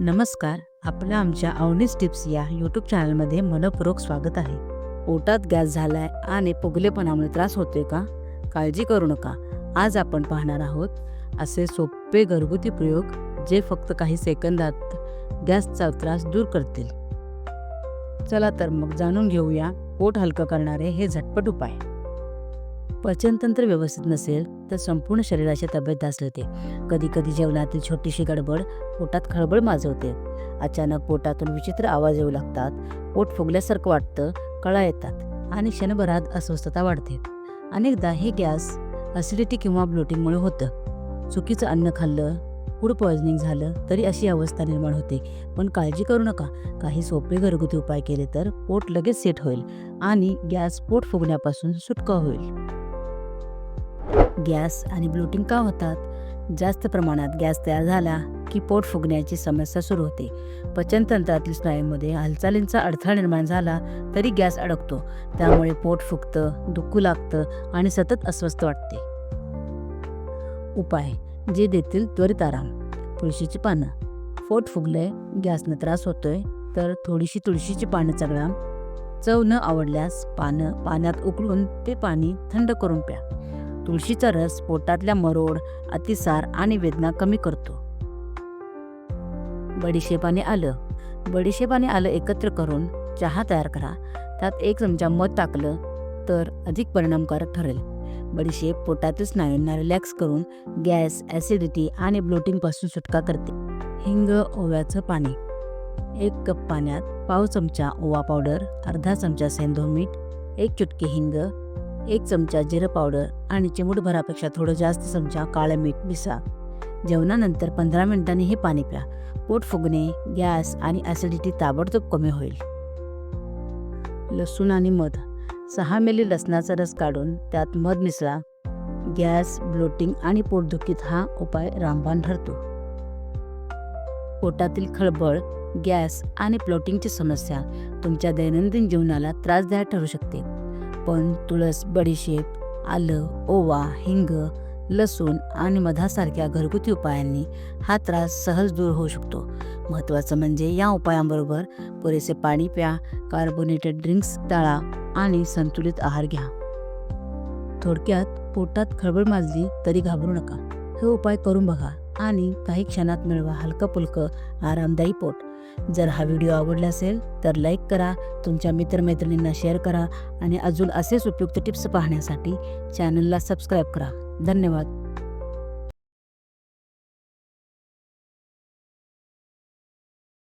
नमस्कार आपलं आमच्या अवनीस टिप्स या यूट्यूब चॅनलमध्ये मनपूर्वक स्वागत आहे. पोटात गॅस झालाय आणि पुगलेपणामुळे त्रास होतोय का? काळजी करू नका. आज आपण पाहणार आहोत असे सोपे घरगुती प्रयोग जे फक्त काही सेकंदात गॅसचा त्रास दूर करतील. चला तर मग जाणून घेऊया पोट हलकं करणारे हे झटपट उपाय. पचनतंत्र व्यवस्थित नसेल तर संपूर्ण शरीराची तब्येत ढासळते कधी कधी जेवणातील छोटीशी गडबड पोटात खळबळ माजवते. अचानक पोटातून विचित्र आवाज येऊ लागतात. पोट फुगल्यासारखं वाटतं कळा येतात आणि क्षणभरात अस्वस्थता वाढते. अनेकदा हे गॅस ॲसिडिटी किंवा ब्लोटिंगमुळे होतं. चुकीचं अन्न खाल्लं फूड पॉयझनिंग झालं तरी अशी अवस्था निर्माण होते. पण काळजी करू नका. काही सोपे घरगुती उपाय केले तर पोट लगेच सेट होईल आणि गॅस पोट फुगण्यापासून सुटका होईल. गॅस आणि ब्लोटिंग का होतात? जास्त प्रमाणात गॅस तयार झाला की पोट फुगण्याची समस्या सुरू होते. पचनतंत्रातील स्नायूमध्ये हालचालींचा अडथळा निर्माण झाला तरी गॅस अडकतो. त्यामुळे पोट फुगतं दुखू लागतं आणि सतत अस्वस्थ वाटते. उपाय. जे देतील त्वरित आराम. तुळशीची पानं. पोट फुगलंय गॅसनं त्रास होतोय तर थोडीशी तुळशीची पानं चगळा चव न आवडल्यास पानं पाण्यात उकळून ते पाणी थंड करून प्या. तुळशीचा रस पोटातल्या मरोड अतिसार आणि वेदना कमी करतो. बडीशेपाने आलं. बडीशेपाने आलं एकत्र करून चहा तयार करा. त्यात एक चमचा मध टाकलं तर अधिक परिणामकारक ठरेल. बडीशेप पोटातील स्नायूंना रिलॅक्स करून गॅस ॲसिडिटी आणि ब्लोटिंगपासून सुटका करते. हिंग ओव्याचं पाणी. एक कप पाण्यात पाव चमचा ओवा पावडर अर्धा चमचा सेंधो मीठ एक चुटकी हिंग एक चमचा जिरं पावडर आणि चिमूटभरापेक्षा थोडं जास्त चमचा काळं मीठ मिसा जेवणानंतर पंधरा मिनिटांनी हे पाणी प्या. पोट फुगणे गॅस आणि ॲसिडिटी ताबडतोब कमी होईल. लसूण आणि मध. सहा मिली लसणाचा रस काढून त्यात मध मिसळा. गॅस ब्लोटिंग आणि पोटदुखीत हा उपाय रामबाण ठरतो. पोटातील खळबळ गॅस आणि प्लोटिंगची समस्या तुमच्या दैनंदिन जीवनाला त्रासदायक ठरू शकते. पण तुळस बडीशेप आलं ओवा हिंग लसूण आणि मधासारख्या घरगुती उपायांनी हा त्रास सहज दूर होऊ शकतो. महत्त्वाचं म्हणजे या उपायांबरोबर पुरेसे पाणी प्या कार्बोनेटेड ड्रिंक्स टाळा आणि संतुलित आहार घ्या. थोडक्यात पोटात खळबळ माजली तरी घाबरू नका. हे उपाय करून बघा आणि काही क्षणात मिळवा हलकं पुलकं आरामदायी पोट. जर हा व्हिडिओ आवडला असेल तर लाईक करा तुमच्या मित्रमैत्रिणींना शेअर करा आणि अजून असेच उपयुक्त टिप्स पाहण्यासाठी चॅनलला सबस्क्राईब करा. धन्यवाद.